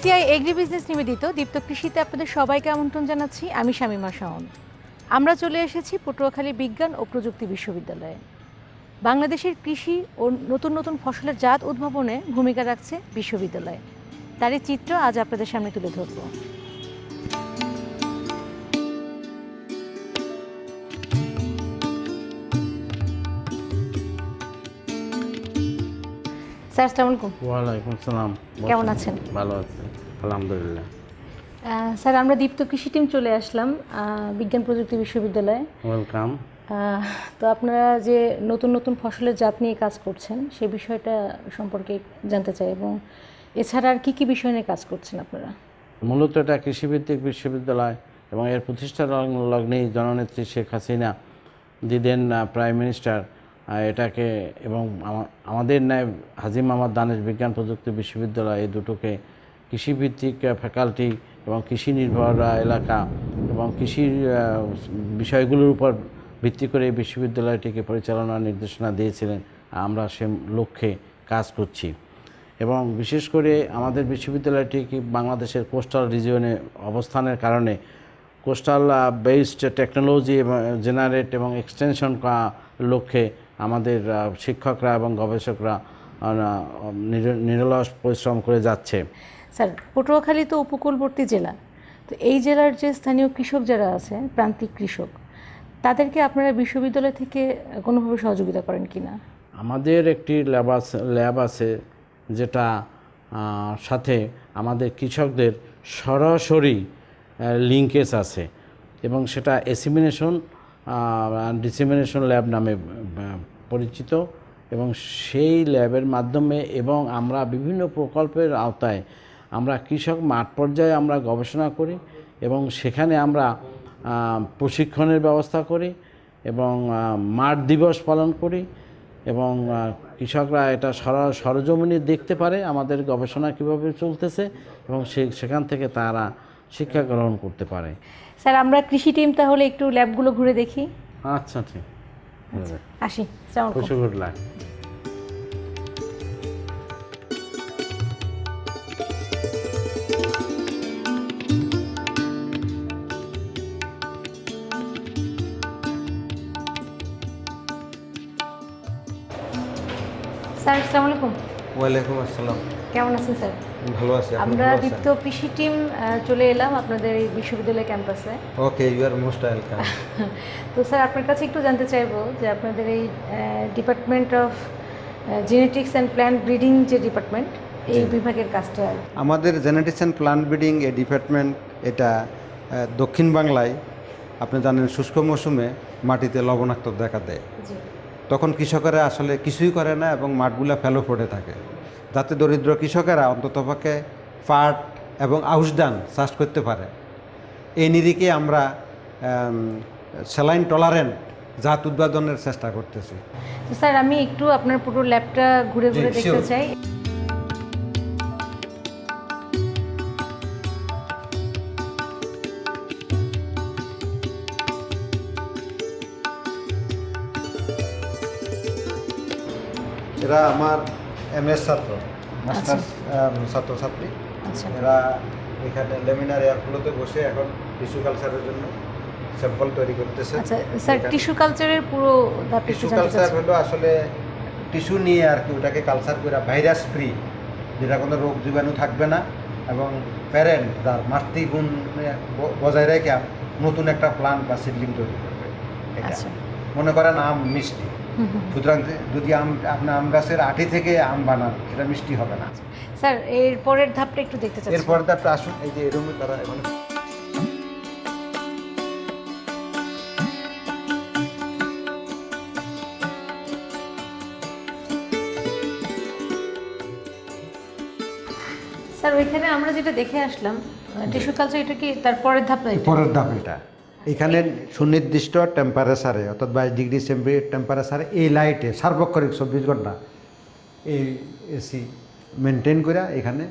ACI agri business নিবেদিত দীপ্ত কৃষিতে আপনাদের সবাইকে আমন্ত্রণ জানাচ্ছি। আমি শামিমা শাওন। আমরা চলে এসেছি পটুয়াখালী বিজ্ঞান ও প্রযুক্তি বিশ্ববিদ্যালয়ে। বাংলাদেশের কৃষি ও নতুন নতুন ফসলের জাত উদ্ভাবনে ভূমিকা রাখছে বিশ্ববিদ্যালয়। তারই চিত্র আজ আপনাদের সামনে তুলে ধরব। স্যার আসসালামু আলাইকুম। ওয়ালাইকুম সালাম। কেমন আছেন? ভালো আছি। আলহামদুলিল্লাহ। স্যার আমরা দীপ্ত কৃষি টিম চলে আসলাম বিজ্ঞান প্রযুক্তি বিশ্ববিদ্যালয়ে। ওয়েলকাম তো আপনারা যে নতুন নতুন ফসলের জাত নিয়ে কাজ করছেন সেই বিষয়টা সম্পর্কে জানতে চাই এবং এছাড়া আর কী কী বিষয় নিয়ে কাজ করছেন আপনারা? মূলত এটা কৃষিভিত্তিক বিশ্ববিদ্যালয় এবং এর প্রতিষ্ঠা লগ্ন- লগ্নেই জননেত্রী শেখ হাসিনা দিদেন প্রাইম মিনিস্টার এটাকে এবং আমাদের ন্যায় হাজি মামাদ দানেশ বিজ্ঞান প্রযুক্তি বিশ্ববিদ্যালয় এই দুটোকে কৃষিভিত্তিক ফ্যাকাল্টি এবং কৃষি নির্ভর এলাকা এবং কৃষির বিষয়গুলোর উপর ভিত্তি করে এই বিশ্ববিদ্যালয়টিকে পরিচালনার নির্দেশনা দিয়েছিলেন। আমরা সে লক্ষ্যে কাজ করছি। এবং বিশেষ করে আমাদের বিশ্ববিদ্যালয়টি কি বাংলাদেশের কোস্টাল রিজিয়নে অবস্থানের কারণে কোস্টাল বেসড টেকনোলজি এবং জেনারেট এবং এক্সটেনশন লক্ষ্যে আমাদের শিক্ষকরা এবং গবেষকরা নির- নিরলস পরিশ্রম করে যাচ্ছে। স্যার পটুয়াখালী তো উপকূলবর্তী জেলা। তো এই জেলার যে স্থানীয় কৃষক যারা আছে প্রান্তিক কৃষক তাদেরকে আপনারা বিশ্ববিদ্যালয় থেকে কোনোভাবে সহযোগিতা করেন কি না আমাদের একটি ল্যাব আছে ল্যাব আছে যেটা সাথে আমাদের কৃষকদের সরাসরি লিঙ্কেজ আছে এবং সেটা এসিমিনেশন ডিসিমিনেশন ল্যাব নামে পরিচিত এবং সেই ল্যাবের মাধ্যমে এবং আমরা বিভিন্ন প্রকল্পের আওতায় আমরা কৃষক মাঠ পর্যায়ে আমরা গবেষণা করি এবং সেখানে আমরা প্রশিক্ষণের ব্যবস্থা করি এবং মাঠ দিবস পালন করি এবং কৃষকরা এটা সর, সরজমিনে দেখতে পারে আমাদের গবেষণা কীভাবে চলতেছে এবং সে, সেখান থেকে তারা শিক্ষা গ্রহণ করতে পারে। স্যার আমরা কৃষি টিম তাহলে একটু ল্যাবগুলো ঘুরে দেখি। আচ্ছা ঠিক। আসি। আসসালামু খুশি গুড লাক ওয়ালাইকুম আসসালাম। কেমন আছেন স্যার? ভালো আছি আমরা? দীপ্ত কৃষি টিম চলে এলাম আপনাদের এই বিশ্ববিদ্যালয় ক্যাম্পাসে। Okay you are most welcome তো স্যার আপনার কাছে একটু জানতে চাইব যে আপনাদের এই department of genetics and plant breeding যে ডিপার্টমেন্ট এই বিভাগের কাজটা আমাদের জেনেটিক্স অ্যান্ড প্লান্ট ব্রিডিং এ ডিপার্টমেন্ট এটা দক্ষিণ বাংলায় আপনি জানেন শুষ্ক মৌসুমে মাটিতে লবণাক্ত দেখা দেয়। তখন কৃষকেরা আসলে কিছুই করে না এবং মাঠগুলো ফেলো পড়ে থাকে। যাতে দরিদ্র কৃষকেরা অন্ততপক্ষে পাট এবং আউশ ডান চাষ করতে পারে। এই নিরিখে আমরা স্যালাইন টলারেন্ট জাত উৎপাদনের চেষ্টা করতেছি। স্যার আমি একটু আপনার পুরো ল্যাবটা ঘুরে ঘুরে দেখতে চাই। এরা আমার এম এস ছাত্র মাস্টার্স ছাত্রছাত্রী। আচ্ছা। এরা এখানে লেমিনার এয়ারগুলোতে বসে এখন টিস্যু কালচারের জন্য স্যাম্পল তৈরি করতেছে। আচ্ছা স্যার টিস্যু কালচারের পুরো টিস্যু কালচার হলো আসলে টিস্যু নিয়ে আর কি ওটাকে কালচার করে ভাইরাস ফ্রি যেটা কোনো রোগ জীবাণু থাকবে না এবং প্যারেন্ট তার মাতৃগুণ বজায় রেখে নতুন একটা প্লান্ট বা সিডলিং তৈরি করবে। আচ্ছা। মনে করেন আম মিষ্টি। সুতরাং যদি আম আপনার আম গাছের আঠে থেকে আম বানান সেটা মিষ্টি হবে না। স্যার এর পরের ধাপটা একটু দেখতে চাই এর পরের ধাপটা আসুন এই যে এরকম তারা এখন। স্যার ওইখানে আমরা যেটা দেখে আসলাম টিস্যু কালচার এটা কি তার পরের ধাপ পরের ধাপ এটা। এখানে সুনির্দিষ্ট টেম্পারেচারে অর্থাৎ বাইশ ডিগ্রি সেম্পারেচার টেম্পারেচারে এই লাইটে সার্বক্ষণিক চব্বিশ ঘণ্টা এই এসি মেনটেন করে এখানে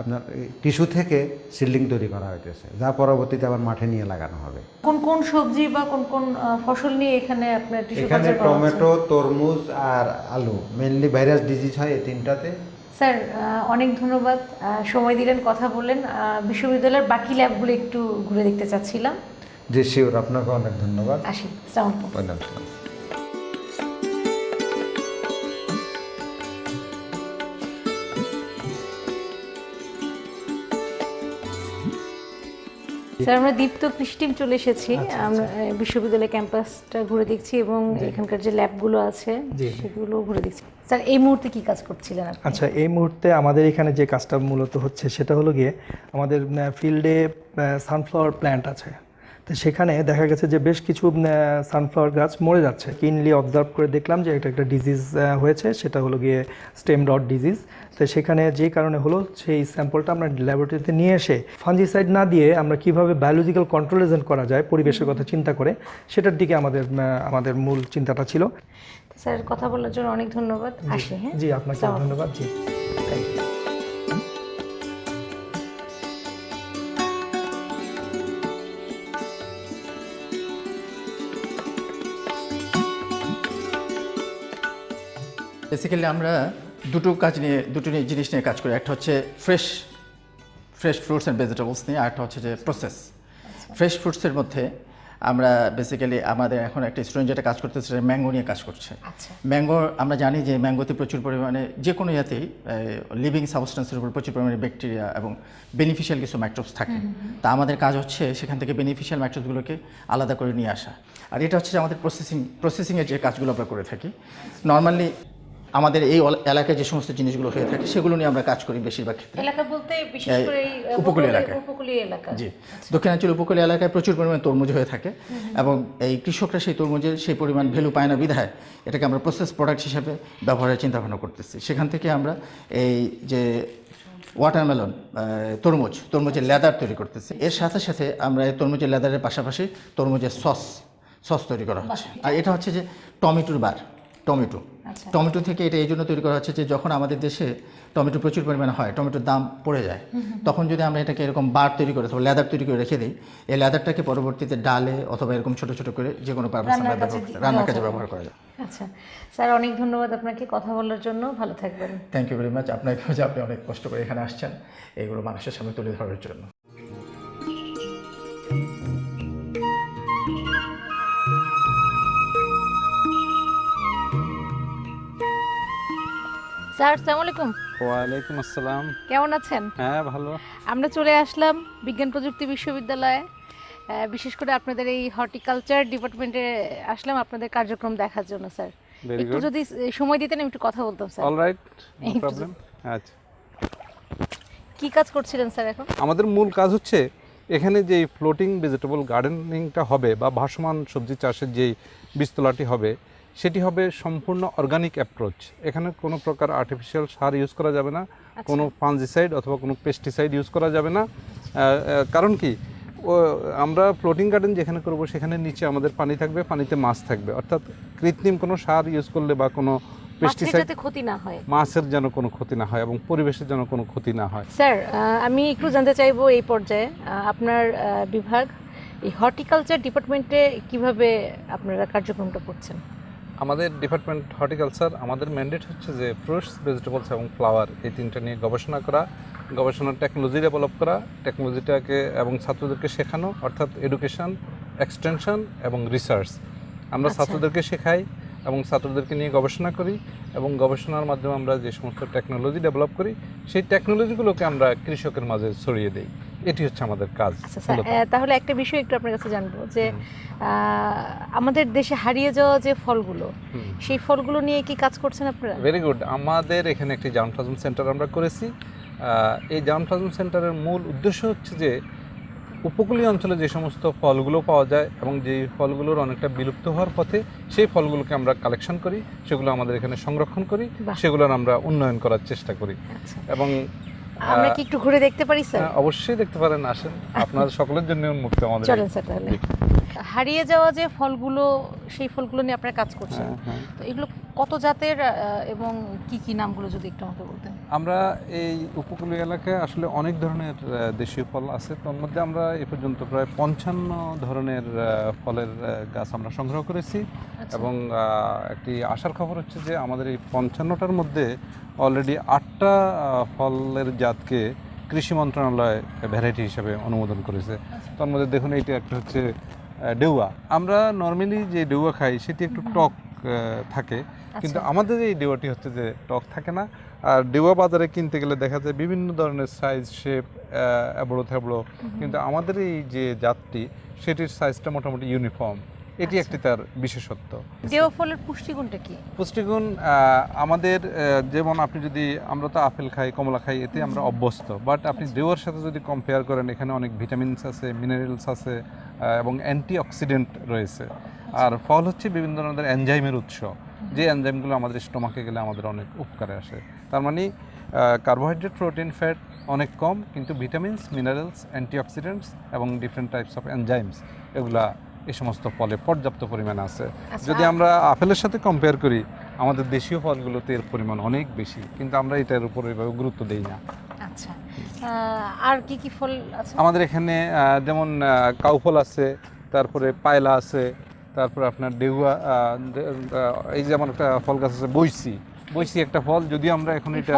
আপনার টিস্যু থেকে সিল্ডিং তৈরি করা হইতেছে যা পরবর্তীতে আবার মাঠে নিয়ে লাগানো হবে। কোন কোন সবজি বা কোন কোন ফসল নিয়ে এখানে আপনার টিস্যু এখানে? টমেটো তরমুজ আর আলু মেনলি ভাইরাস ডিজিজ হয় এই তিনটাতে। স্যার অনেক ধন্যবাদ। সময় দিলেন কথা বললেন। বিশ্ববিদ্যালয়ের বাকি ল্যাবগুলো একটু ঘুরে দেখতে চাচ্ছিলাম। জি শিওর আপনাকে অনেক ধন্যবাদ। আসি আসসালামু স্যার আমরা দীপ্ত কৃষি টিম চলে এসেছি। আচ্ছা, আমরা আহ, বিশ্ববিদ্যালয় ক্যাম্পাসটা ঘুরে দেখছি এবং এখানকার যে ল্যাবগুলো আছে। সেগুলো ঘুরে দেখছি। স্যার এই মুহূর্তে কি কাজ করছিলেন আচ্ছা এই মুহূর্তে আমাদের এখানে যে কাজটা মূলত হচ্ছে সেটা হলো গিয়ে আমাদের ফিল্ডে সানফ্লাওয়ার প্ল্যান্ট আছে। তো সেখানে দেখা গেছে যে বেশ কিছু সানফ্লাওয়ার গাছ মরে যাচ্ছে। কিনলি অবজার্ভ করে দেখলাম যে এটা একটা ডিজিজ হয়েছে সেটা হলো গিয়ে স্টেম ডট ডিজিজ তো সেখানে যে কারণে হলো সেই স্যাম্পলটা আমরা ল্যাবরেটরিতে নিয়ে এসে ফাঞ্জিসাইড না দিয়ে আমরা কীভাবে বায়োলজিক্যাল কন্ট্রোল এজেন্ট করা যায় পরিবেশের কথা চিন্তা করে সেটার দিকে আমাদের আমাদের মূল চিন্তাটা ছিল। স্যার কথা বলার জন্য অনেক ধন্যবাদ। আসি হ্যাঁ? জি আপনাকে ধন্যবাদ জি। থ্যাংক ইউ বেসিক্যালি আমরা দুটো কাজ নিয়ে দুটো নিয়ে জিনিস নিয়ে কাজ করি। একটা হচ্ছে fresh fresh fruits and vegetables নিয়ে আরেকটা হচ্ছে যে প্রসেস ফ্রেশ ফ্রুটসের মধ্যে আমরা বেসিক্যালি আমাদের এখন একটা স্টুডেন্ট যেটা কাজ করতেছে সেটা ম্যাঙ্গো নিয়ে কাজ করছে। আচ্ছা। ম্যাঙ্গো আমরা জানি যে ম্যাঙ্গোতে প্রচুর পরিমাণে যে কোনো ইয়াতেই লিভিং সাবস্টেন্সের উপর প্রচুর পরিমাণে ব্যাকটেরিয়া এবং বেনিফিশিয়াল কিছু ম্যাক্ট্রোবস থাকে। তা আমাদের কাজ হচ্ছে সেখান থেকে বেনিফিশিয়াল ম্যাক্ট্রোবসগুলোকে আলাদা করে নিয়ে আসা। আর এটা হচ্ছে যে আমাদের প্রসেসিং প্রসেসিংয়ের যে কাজগুলো আমরা করে থাকি। নর্মালি আমাদের এই এলাকায় যে সমস্ত জিনিসগুলো হয়ে থাকে সেগুলো নিয়ে আমরা কাজ করি বেশিরভাগ ক্ষেত্রে। এলাকা বলতে বিশেষ করে উপকূলীয় এলাকা। জি। দক্ষিণাঞ্চল উপকূলীয় এলাকায় প্রচুর পরিমাণ তরমুজ হয়ে থাকে এবং এই কৃষকরা সেই তরমুজের সেই পরিমাণ ভ্যালু পায় না বিধায় এটাকে আমরা প্রসেস প্রোডাক্ট হিসাবে ব্যবহারের চিন্তা ভাবনা করতেছি। সেখান থেকে আমরা এই যে ওয়াটারমেলন তরমুজ তরমুজের লেদার তৈরি করতেছি। এর সাথে সাথে আমরা এই তরমুজের লেদারের পাশাপাশি তরমুজের সস সস তৈরি করা হচ্ছে। আর এটা হচ্ছে যে টমেটোর বার টমেটো। টমেটো থেকে এটা এই জন্য তৈরি করা হচ্ছে যে যখন আমাদের দেশে টমেটো প্রচুর পরিমাণে হয় টমেটোর দাম পড়ে যায় তখন যদি আমরা এটাকে এরকম বার তৈরি করে অথবা লেদার তৈরি করে রেখে দিই এই লেদারটাকে পরবর্তীতে ডালে অথবা এরকম ছোট ছোট করে যে কোনো পারপাস আমরা রান্নার কাজে ব্যবহার করা যায়। আচ্ছা। স্যার অনেক ধন্যবাদ আপনাকে কথা বলার জন্য। ভালো থাকবেন। থ্যাংক ইউ ভেরি মাচ আপনাকেও যে আপনি অনেক কষ্ট করে এখানে আসছেন এগুলো মানুষের সামনে তুলে ধরার জন্য। স্যার আসসালামু আলাইকুম। ওয়ালাইকুম আসসালাম। কেমন আছেন? হ্যাঁ ভালো। আমরা চলে আসলাম বিজ্ঞান প্রযুক্তি বিশ্ববিদ্যালয়ে। বিশেষ করে আপনাদের এই হর্টিকালচার ডিপার্টমেন্টে আসলাম আপনাদের কার্যক্রম দেখার জন্য স্যার। একটু যদি সময় দিতেন একটু কথা বলতাম sir. All right no problem আচ্ছা। কি কাজ করছিলেন স্যার এখন? আমাদের মূল কাজ হচ্ছে এখানে যে ফ্লোটিং ভেজিটেবল গার্ডেনিংটা হবে বা ভাসমান সবজি চাষের যেই বীজতলাটি হবে সেটি হবে সম্পূর্ণ অর্গানিক অ্যাপ্রোচ এখানে কোনো প্রকার আর্টিফিশিয়াল সার ইউজ করা যাবে না কোনো ফাঞ্জিসাইড অথবা কোনো পেস্টিসাইড ইউজ করা যাবে না। কারণ কি? ও আমরা ফ্লোটিং গার্ডেন যেখানে করব সেখানে নিচে আমাদের পানি থাকবে পানিতে মাছ থাকবে। অর্থাৎ কৃত্রিম কোনো সার ইউজ করলে বা কোনো পেস্টিসাইড ক্ষতি না হয়। মাছের যেন কোনো ক্ষতি না হয় এবং পরিবেশের যেন কোনো ক্ষতি না হয়। স্যার আমি একটু জানতে চাইব এই পর্যায়ে আপনার বিভাগ এই হর্টিকালচার ডিপার্টমেন্টে কীভাবে আপনারা কার্যক্রমটা করছেন? আমাদের ডিপার্টমেন্ট হর্টিকালচার আমাদের ম্যান্ডেট হচ্ছে যে ফ্রুটস ভেজিটেবলস এবং ফ্লাওয়ার এই তিনটা নিয়ে গবেষণা করা গবেষণার টেকনোলজি ডেভেলপ করা টেকনোলজিটাকে এবং ছাত্রদেরকে শেখানো অর্থাৎ এডুকেশন এক্সটেনশন এবং রিসার্চ আমরা আচ্ছা। ছাত্রদেরকে শেখাই এবং ছাত্রদেরকে নিয়ে গবেষণা করি এবং গবেষণার মাধ্যমে আমরা যে সমস্ত টেকনোলজি ডেভেলপ করি সেই টেকনোলজিগুলোকে আমরা কৃষকের মাঝে ছড়িয়ে দেই এটি হচ্ছে আমাদের কাজ আচ্ছা তাহলে একটা বিষয় একটু আপনার কাছে জানব যে আমাদের দেশে হারিয়ে যাওয়া যে ফলগুলো সেই ফলগুলো নিয়ে কি কাজ করছেন আপনারা? ভেরি গুড আমাদের এখানে একটি জাম প্লাজম সেন্টার আমরা করেছি। এই জাম প্লাজম সেন্টারের মূল উদ্দেশ্য হচ্ছে যে উপকূলীয় অঞ্চলে যে সমস্ত ফলগুলো পাওয়া যায় এবং যেই ফলগুলোর অনেকটা বিলুপ্ত হওয়ার পথে সেই ফলগুলোকে আমরা কালেকশন করি সেগুলো আমাদের এখানে সংরক্ষণ করি। সেগুলোর আমরা উন্নয়ন করার চেষ্টা করি। আচ্ছা। এবং আমরা কি একটু ঘুরে দেখতে পারি স্যার? হ্যাঁ, অবশ্যই দেখতে পারেন আসেন। আপনার সকলের জন্য উন্মুক্ত আমাদের চলেন স্যার তাহলে। হারিয়ে যাওয়া যে ফলগুলো সেই ফলগুলো নিয়ে আপনারা কাজ করছেন। হ্যাঁ, হ্যাঁ। তো এগুলো কত জাতের এবং কি কি নামগুলো যদি একটু আমাকে বলতেন? আমরা এই উপকূলীয় এলাকায় আসলে অনেক ধরনের দেশীয় ফল আছে। তার মধ্যে আমরা এ পর্যন্ত প্রায় পঞ্চান্ন ধরনের ফলের গাছ আমরা সংগ্রহ করেছি। আচ্ছা। এবং একটি আশার খবর হচ্ছে যে আমাদের এই পঞ্চান্নটার মধ্যে অলরেডি আটটা ফলের জাতকে কৃষি মন্ত্রণালয় ভ্যারাইটি হিসেবে অনুমোদন করেছে। তার মধ্যে দেখুন এইটা একটা হচ্ছে ডেউয়া। আমরা নর্মালি যে ডেউয়া খাই সেটি একটু টক থাকে। কিন্তু আচ্ছা। আমাদের এই ডেওয়াটি হচ্ছে যে টক থাকে না। আর ডেওয়া বাজারে কিনতে গেলে দেখা যায় বিভিন্ন ধরনের সাইজ শেপ এবড়ো থেবড়ো কিন্তু আমাদের এই যে জাতটি সেটির সাইজটা মোটামুটি ইউনিফর্ম এটি আচ্ছা। একটি তার বিশেষত্ব। দেও ফলের পুষ্টিগুণটা কি? পুষ্টিগুণ আমাদের যেমন আপনি যদি আমরা তো আপেল খাই কমলা খাই এতে আমরা অভ্যস্ত। বাট আপনি দেওয়ার সাথে যদি কম্পেয়ার করেন এখানে অনেক ভিটামিনস আছে মিনারেলস আছে এবং অ্যান্টি অক্সিডেন্ট রয়েছে। আর ফল হচ্ছে বিভিন্ন ধরনের এনজাইমের উৎস। যে এনজাইমগুলো আমাদের স্টোমাকে গেলে আমাদের অনেক উপকারে আসে। তার মানে কার্বোহাইড্রেট প্রোটিন ফ্যাট অনেক কম কিন্তু ভিটামিনস মিনারেলস অ্যান্টিঅক্সিডেন্টস এবং ডিফারেন্ট টাইপস অফ এনজাইমস এগুলা এই সমস্ত ফলে পর্যাপ্ত পরিমাণে আছে। আচ্ছা, যদি আমরা আপেলের সাথে কম্পেয়ার করি আমাদের দেশীয় ফলগুলোতে এর পরিমাণ অনেক বেশি কিন্তু আমরা এটার উপর এভাবে গুরুত্ব দিই না। আচ্ছা আর কি কি ফল আছে? আমাদের এখানে যেমন কাউফল আছে তারপরে পায়লা আছে তারপরে আপনার ডেউয়া এই যেমন একটা ফল গাছ আছে বইসি বইসি একটা ফল যদিও আমরা এখন এটা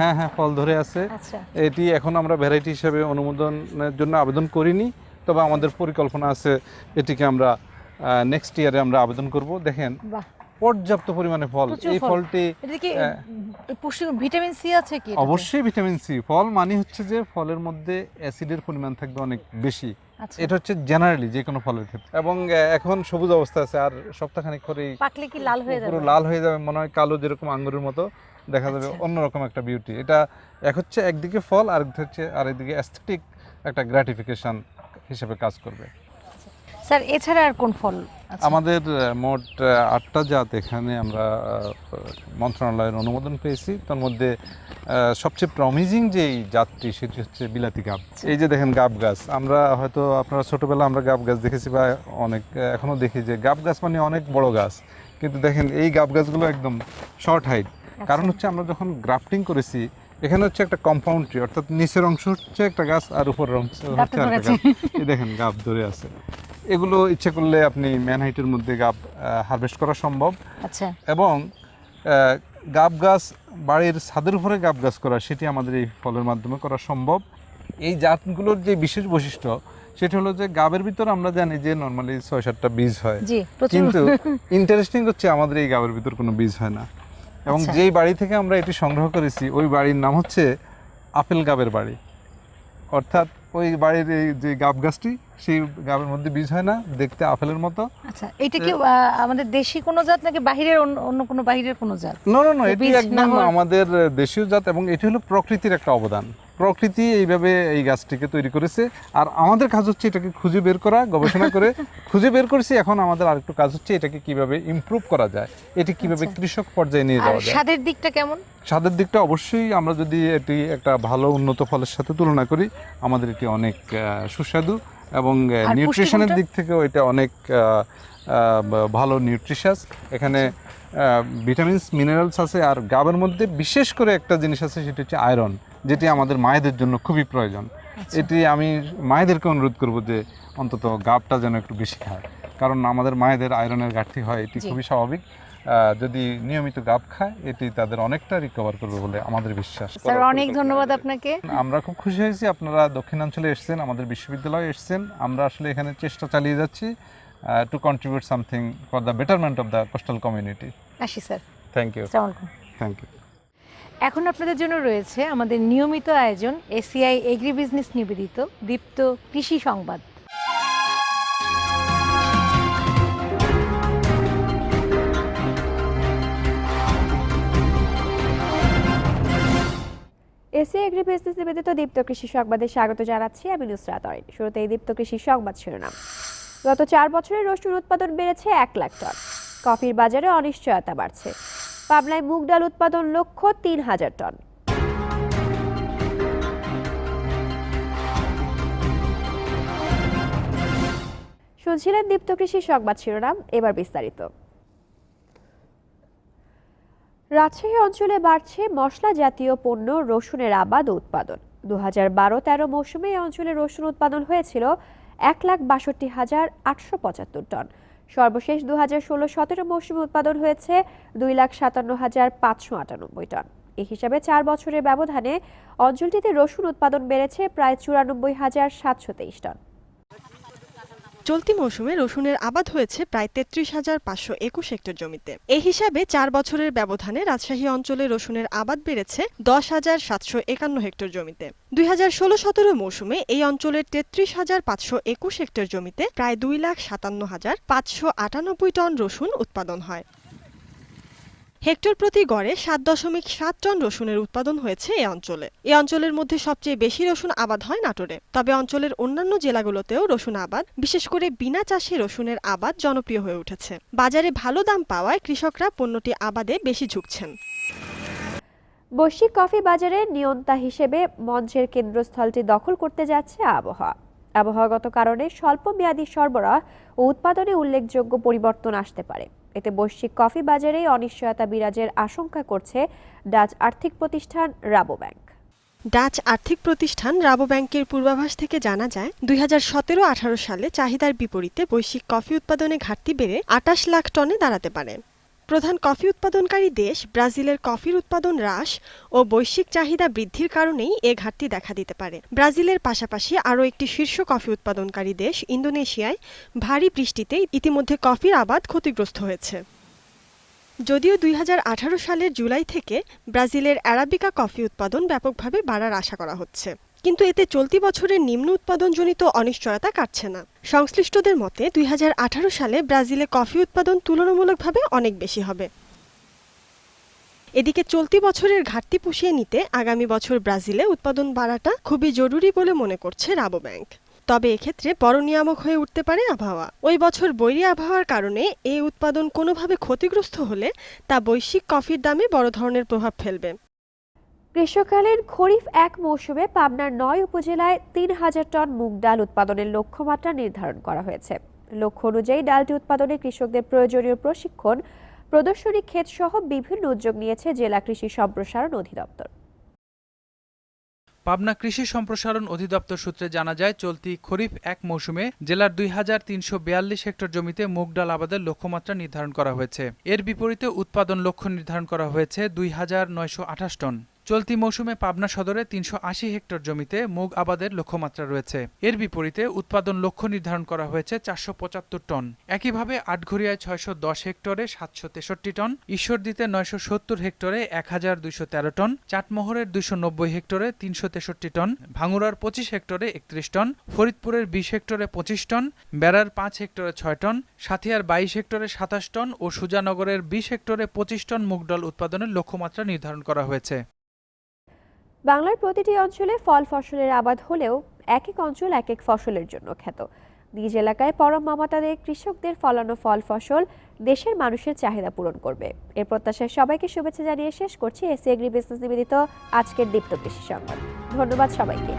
হ্যাঁ হ্যাঁ ফল ধরে আছে। আচ্ছা। এটি এখন আমরা ভ্যারাইটি হিসেবে অনুমোদনের জন্য আবেদন করিনি তবে আমাদের পরিকল্পনা আছে এটিকে আমরা নেক্সট ইয়ারে আমরা আবেদন করব। দেখেন পর্যাপ্ত পরিমাণে ফল। এই ফলটি ভিটামিন সি আছে কি অবশ্যই ভিটামিন সি। ফল মানে হচ্ছে যে ফলের মধ্যে অ্যাসিডের পরিমাণ থাকবে অনেক বেশি। এটা হচ্ছে জেনারেলি যে কোনো ফলের ক্ষেত্রে। এবং এখন সবুজ অবস্থা আছে আর সপ্তাহখানিক পরেই পাকলে কি লাল হয়ে পুরো যাবে? লাল হয়ে যাবে মনে হয় কালো যেরকম আঙ্গুরের মতো দেখা যাবে আচ্ছা। অন্যরকম একটা বিউটি এটা এক হচ্ছে একদিকে ফল আর হচ্ছে আর এদিকে অ্যাস্থেটিক একটা গ্র্যাটিফিকেশন হিসেবে কাজ করবে। স্যার এছাড়া আর কোন ফল আমাদের মোট আটটা জাত এখানে আমরা মন্ত্রণালয়ের অনুমোদন পেয়েছি। তার মধ্যে সবচেয়ে প্রমিজিং যে এই জাতটি সেটি হচ্ছে বিলাতি গাব। এই যে দেখেন গাব গাছ আমরা হয়তো আপনারা ছোটবেলা আমরা গাব গাছ দেখেছি বা অনেক এখনও দেখি যে গাব গাছ মানে অনেক বড় গাছ। কিন্তু দেখেন এই গাব গাছগুলো একদম শর্ট হাইট কারণ হচ্ছে আমরা যখন গ্রাফটিং করেছি এখানে হচ্ছে একটা কম্পাউন্ড ট্রি অর্থাৎ নিচের অংশ হচ্ছে একটা গাছ আর উপরের অংশ হচ্ছে আরেকটা গাছ। দেখেন গাব ধরে আছে। এগুলো ইচ্ছে করলে আপনি ম্যান হাইটের মধ্যে গাব হারভেস্ট করা সম্ভব। আচ্ছা। এবং গাব গাছ বাড়ির ছাদের উপরে গাব গাছ করা সেটি আমাদের এই ফলের মাধ্যমে করা সম্ভব। এই জাতগুলোর যে বিশেষ বৈশিষ্ট্য সেটা হলো যে গাবের ভিতর আমরা জানি যে নর্মালি ছয় সাতটা বীজ হয়। কিন্তু ইন্টারেস্টিং হচ্ছে আমাদের এই গাবের ভিতর কোনো বীজ হয় না। এবং আচ্ছা। যেই বাড়ি থেকে আমরা এটি সংগ্রহ করেছি ওই বাড়ির নাম হচ্ছে আপেল গাবের বাড়ি। অর্থাৎ ওই বাড়ির এই যে গাব গাছটি সেই গাবের মধ্যে বীজ হয় না দেখতে আপেলের মতো। আচ্ছা এটা কি আমাদের দেশি কোনো জাত নাকি বাহিরের অন্য- অন্য কোনো বাহিরের কোনো জাত? না না না এটি একদম আমাদের দেশীয় জাত এবং এটি হলো প্রকৃতির একটা অবদান। প্রকৃতি এইভাবে এই গাছটিকে তৈরি করেছে। আর আমাদের কাজ হচ্ছে এটাকে খুঁজে বের করা গবেষণা করে। খুঁজে বের করেছি এখন আমাদের আরেকটু কাজ হচ্ছে এটাকে কীভাবে ইমপ্রুভ করা যায়। এটি কীভাবে আচ্ছা। কৃষক পর্যায়ে নিয়ে যাওয়া যায়। স্বাদের দিকটা কেমন? স্বাদের দিকটা অবশ্যই আমরা যদি এটি একটা ভালো উন্নত ফলের সাথে তুলনা করি আমাদের এটি অনেক সুস্বাদু এবং নিউট্রিশনের দিক থেকে এটা অনেক ভালো নিউট্রিশাস এখানে ভিটামিনস মিনারেলস আছে। আর গাবের মধ্যে বিশেষ করে একটা জিনিস আছে সেটি হচ্ছে আয়রন যেটি আমাদের মায়েদের জন্য খুবই প্রয়োজন। আচ্ছা। এটি আমি মায়েদেরকে অনুরোধ করব যে অন্তত গাবটা যেন একটু বেশি খায়। কারণ আমাদের মায়েদের আয়রনের ঘাটতি হয় এটি খুবই স্বাভাবিক। যদি নিয়মিত গাব খায় এটি তাদের অনেকটা রিকভার করবে বলে আমাদের বিশ্বাস স্যার অনেক ধন্যবাদ আপনাকে। আমরা খুব খুশি হয়েছি আপনারা দক্ষিণাঞ্চলে এসেছেন আমাদের বিশ্ববিদ্যালয়ে এসেছেন। আমরা আসলে এখানে চেষ্টা চালিয়ে যাচ্ছি to contribute something for the betterment of the coastal community আসি sir. Thank you thank you এখন আপনাদের জন্য রয়েছে আমাদের নিয়মিত আয়োজন এসিআই এগ্রি বিজনেস নিবেদিত দীপ্ত কৃষি সংবাদ। এসি এগ্রি বিজনেস নিবেদিত দীপ্ত কৃষি সংবাদে স্বাগত জানাচ্ছি আমি নুসরাত অরিন শুরুতে এই দীপ্ত কৃষি সংবাদ শিরোনাম। গত চার বছরে রসুন উৎপাদন বেড়েছে এক লাখ টন। কফির বাজারে অনিশ্চয়তা বাড়ছে। পাবনায় মুগ ডাল উৎপাদন লক্ষ্য তিন হাজার টন। শুনছিলেন দীপ্ত কৃষি সংবাদ শিরোনাম, এবার বিস্তারিত। রাজশাহী অঞ্চলে বাড়ছে মশলা জাতীয় পণ্য, রসুনের আবাদ উৎপাদন। দু হাজার বারো তেরো মৌসুমে এই অঞ্চলে রসুন উৎপাদন হয়েছিল এক লাখ বাষট্টি হাজার আটশো পঁচাত্তর টন। সর্বশেষ দু হাজার ষোলো সতেরো মৌসুমে উৎপাদন হয়েছে দুই লাখ সাতান্ন হাজার পাঁচশো আটানব্বই টন। এ হিসাবে চার বছরের ব্যবধানে অঞ্চলটিতে রসুন উৎপাদন বেড়েছে প্রায় চুরানব্বই হাজার সাতশো তেইশ টন। চলতি মৌসুমে রসুনের আবাদ হয়েছে প্রায় তেত্রিশ হাজার পাঁচশো একুশ হেক্টর জমিতে। এ হিসাবে চার বছরের ব্যবধানে রাজশাহী অঞ্চলে রসুনের আবাদ বেড়েছে দশ হাজার সাতশো একান্ন হেক্টর জমিতে। দুই হাজার ষোলো সতেরো মৌসুমে এই অঞ্চলের তেত্রিশ হাজার পাঁচশো একুশ হেক্টর জমিতে প্রায় দুই লাখ সাতান্ন হাজার পাঁচশো আটানব্বই টন রসুন উৎপাদন হয়। হেক্টর প্রতি গড়ে সাত দশমিক সাত টন রসুনের উৎপাদন হয়েছে এই অঞ্চলে। এই অঞ্চলের মধ্যে সবচেয়ে বেশি রসুন আবাদ হয় নাটোরে। তবে অঞ্চলের অন্যান্য জেলাগুলোতেও রসুন আবাদ, বিশেষ করে বিনা চাষে রসুনের আবাদ জনপ্রিয় হয়ে উঠেছে। বাজারে ভালো দাম পাওয়ায় কৃষকরা পণ্যটি আবাদে বেশি ঝুঁকছেন। বৈশ্বিক কফি বাজারের নিয়ন্তা হিসেবে মঞ্চের কেন্দ্রস্থলটি দখল করতে যাচ্ছে আবহাওয়া। আবহাওয়াগত কারণে স্বল্পমেয়াদী সরবরাহ ও উৎপাদনে উল্লেখযোগ্য পরিবর্তন আসতে পারে। এতে বৈশ্বিক কফি বাজারে অনিশ্চয়তা বিরাজের আশঙ্কা করছে ডাচ আর্থিক প্রতিষ্ঠান রাবো ব্যাংক। ডাচ আর্থিক প্রতিষ্ঠান রাবো ব্যাংকের পূর্বাভাস থেকে জানা যায়, দুই হাজার সতেরো আঠারো সালে চাহিদার বিপরীতে বৈশ্বিক কফি উৎপাদনে ঘাটতি বেড়ে আটাশ লাখ টনে দাঁড়াতে পারে। প্রধান কফি উৎপাদনকারী দেশ ব্রাজিলের কফির উৎপাদন হ্রাস ও বৈশ্বিক চাহিদা বৃদ্ধির কারণেই এ ঘাটতি দেখা দিতে পারে। ব্রাজিলের পাশাপাশি আরও একটি শীর্ষ কফি উৎপাদনকারী দেশ ইন্দোনেশিয়ায় ভারী বৃষ্টিতে ইতিমধ্যে কফির আবাদ ক্ষতিগ্রস্ত হয়েছে। যদিও দুই হাজার আঠারো সালের জুলাই থেকে ব্রাজিলের অ্যারাবিকা কফি উৎপাদন ব্যাপকভাবে বাড়ার আশা করা হচ্ছে। কিন্তু এতে চলতি বছরের নিম্ন উৎপাদনজনিত অনিশ্চয়তা কাটছে না। সংশ্লিষ্টদের মতে, দুই হাজার আঠারো সালে ব্রাজিলে কফি উৎপাদন তুলনামূলকভাবে অনেক বেশি হবে। এদিকে চলতি বছরের ঘাটতি পুষিয়ে নিতে আগামী বছর ব্রাজিলে উৎপাদন বাড়াটা খুবই জরুরি বলে মনে করছে রাবো ব্যাংক। তবে এক্ষেত্রে বড় নিয়ামক হয়ে উঠতে পারে আবহাওয়া। ওই বছর বৈরী আবহাওয়ার কারণে এই উৎপাদন কোনোভাবে ক্ষতিগ্রস্ত হলে তা বৈশ্বিক কফির দামে বড় ধরনের প্রভাব ফেলবে। গ্রীষ্মকালীন খরিফ এক মৌসুমে পাবনার নয় উপজেলায় তিন হাজার টন মুগ ডাল উৎপাদনের লক্ষ্যমাত্রা নির্ধারণ করা হয়েছে। লক্ষ্য অনুযায়ী ডালটি উৎপাদনে কৃষকদের প্রয়োজনীয় প্রশিক্ষণ, প্রদর্শনী ক্ষেত সহ বিভিন্ন উদ্যোগ নিয়েছে জেলা কৃষি সম্প্রসারণ অধিদপ্তর। পাবনা কৃষি সম্প্রসারণ অধিদপ্তর সূত্রে জানা যায়, চলতি খরিফ এক মৌসুমে জেলার দুই হাজার তিনশো বিয়াল্লিশ হেক্টর জমিতে মুগ ডাল আবাদের লক্ষ্যমাত্রা নির্ধারণ করা হয়েছে। এর বিপরীতে উৎপাদন লক্ষ্য নির্ধারণ করা হয়েছে দুই হাজার নয়শো আঠাশ টন। চলতি মৌসুমে পাবনা সদরে তিনশো আশি হেক্টর জমিতে মুগ আবাদের লক্ষ্যমাত্রা রয়েছে। এর বিপরীতে উৎপাদন লক্ষ্য নির্ধারণ করা হয়েছে চারশো পঁচাত্তর টন। একইভাবে আটঘরিয়ায় ছয়শো দশ হেক্টরে সাতশো তেষট্টি টন, ঈশ্বরদীতে নয়শো সত্তর হেক্টরে এক হাজার দুইশো তেরো টন, চাটমোহরের দুইশো নব্বই হেক্টরে তিনশো তেষট্টি টন, ভাঙুরার পঁচিশ হেক্টরে একত্রিশ টন, ফরিদপুরের বিশ হেক্টরে পঁচিশ টন, বেড়ার পাঁচ হেক্টরে ছয় টন, সাথিয়ার বাইশ হেক্টরে সাতাশ টন ও সুজানগরের বিশ হেক্টরে পঁচিশ টন মুগডল উৎপাদনের লক্ষ্যমাত্রা নির্ধারণ করা হয়েছে। বাংলার প্রতিটি অঞ্চলে ফল ফসলের আবাদ হলেও এক এক অঞ্চল এক এক ফসলের জন্য খ্যাত। নিজ এলাকায় পরম মমতাদের কৃষকদের ফলানো ফল ফসল দেশের মানুষের চাহিদা পূরণ করবে। এর প্রত্যাশায় সবাইকে শুভেচ্ছা জানিয়ে শেষ করছি এসি এগ্রি বিজনেস নিবেদিত আজকের দীপ্ত কৃষি সংবাদ। ধন্যবাদ সবাইকে।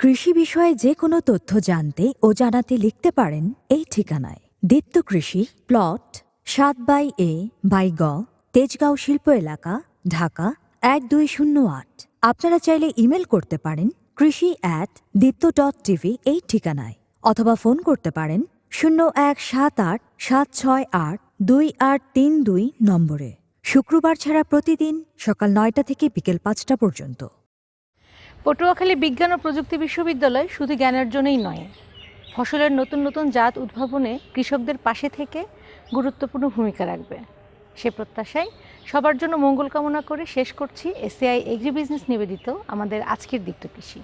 কৃষি বিষয়ে যে কোনো তথ্য জানতে ও জানাতে লিখতে পারেন এই ঠিকানায়। দীপ্ত কৃষি, প্লট সাত বাই এ বাই গ, তেজগাঁও শিল্প এলাকা, ঢাকা, এক দুই শূন্য আট। আপনারা চাইলে ইমেল করতে পারেন কৃষি অ্যাট দীপ্ত ডট টিভি এই ঠিকানায়। অথবা ফোন করতে পারেন শূন্য এক সাত আট, সাত ছয় আট, দুই আট তিন দুই নম্বরে। শুক্রবার ছাড়া প্রতিদিন সকাল নয়টা থেকে বিকেল পাঁচটা পর্যন্ত। পটুয়াখালী বিজ্ঞান ও প্রযুক্তি বিশ্ববিদ্যালয় শুধু জ্ঞানের জন্যই নয়, ফসলের নতুন নতুন জাত উদ্ভাবনে কৃষকদের পাশে থেকে গুরুত্বপূর্ণ ভূমিকা রাখবে। সে প্রত্যাশায় সবার জন্য মঙ্গল কামনা করে শেষ করছি। এসিআই এগ্রি বিজনেস নিবেদিত আমাদের আজকের দীপ্ত কৃষি